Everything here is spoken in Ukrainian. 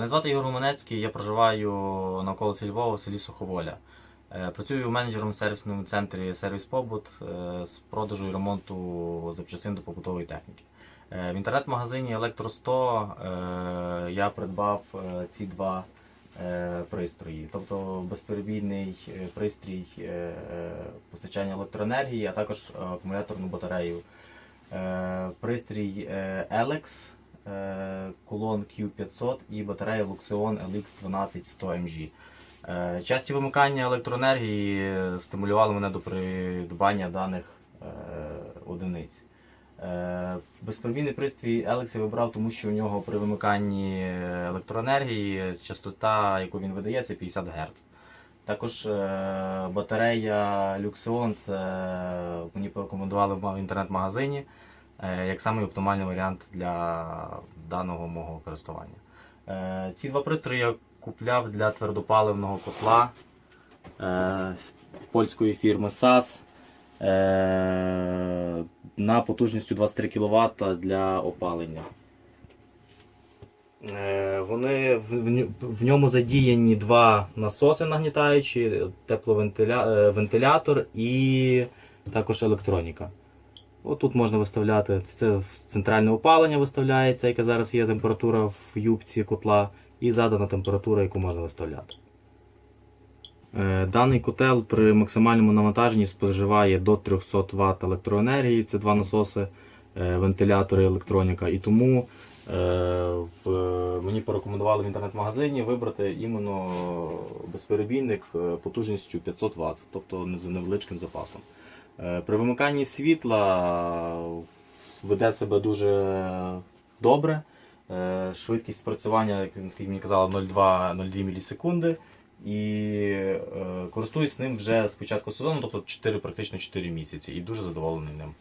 Мене звати Ігор Ломанецький, я проживаю на околиці Львова в селі Суховоля. Е, Працюю менеджером в сервісному центрі Сервіс Побут е, з продажу і ремонту запчастин до побутової техніки. Е, В інтернет-магазині Електро 100 е, я придбав ці два пристрої, тобто безперебійний пристрій постачання електроенергії, а також акумуляторну батарею. Пристрій е, Е, Q500 і батарея Luxeon LX12 100 mg. Е, Часті вимикання електроенергії стимулювали мене до придбання даних е, одиниць. Безпровідний пристрій Alex я вибрав, тому що у нього при вимиканні електроенергії частота, яку він видає, це 50 Гц. Також батарея Luxeon це мені порекомендували в інтернет-магазині як самий оптимальний варіант для даного мого користування. Е, Ці два пристрої я купляв для твердопаливного котла е, польської фірми SAS е, на потужністю 23 кВт для опалення. Е, Вони в ньому задіяні два насоси нагнітаючі, тепловентилятор і також електроніка. Отут можна виставляти це центральне опалення виставляється, яка зараз є температура в юбці котла, і задана температура, яку можна виставляти. Е, Даний котел при максимальному навантаженні споживає до 300 Вт електроенергії. Це два насоси, е, вентилятор і електроніка. І тому е, мені порекомендували в інтернет-магазині вибрати іменно безперебійник потужністю 500 Вт, тобто з невеличким запасом. Е, При вимиканні світла веде себе дуже добре. Е, Швидкість спрацювання, як мені казали, 0,2-0,2 мілісекунди. І е, користуюсь ним вже з початку сезону, тобто 4, практично 4 місяці, і дуже задоволений ним.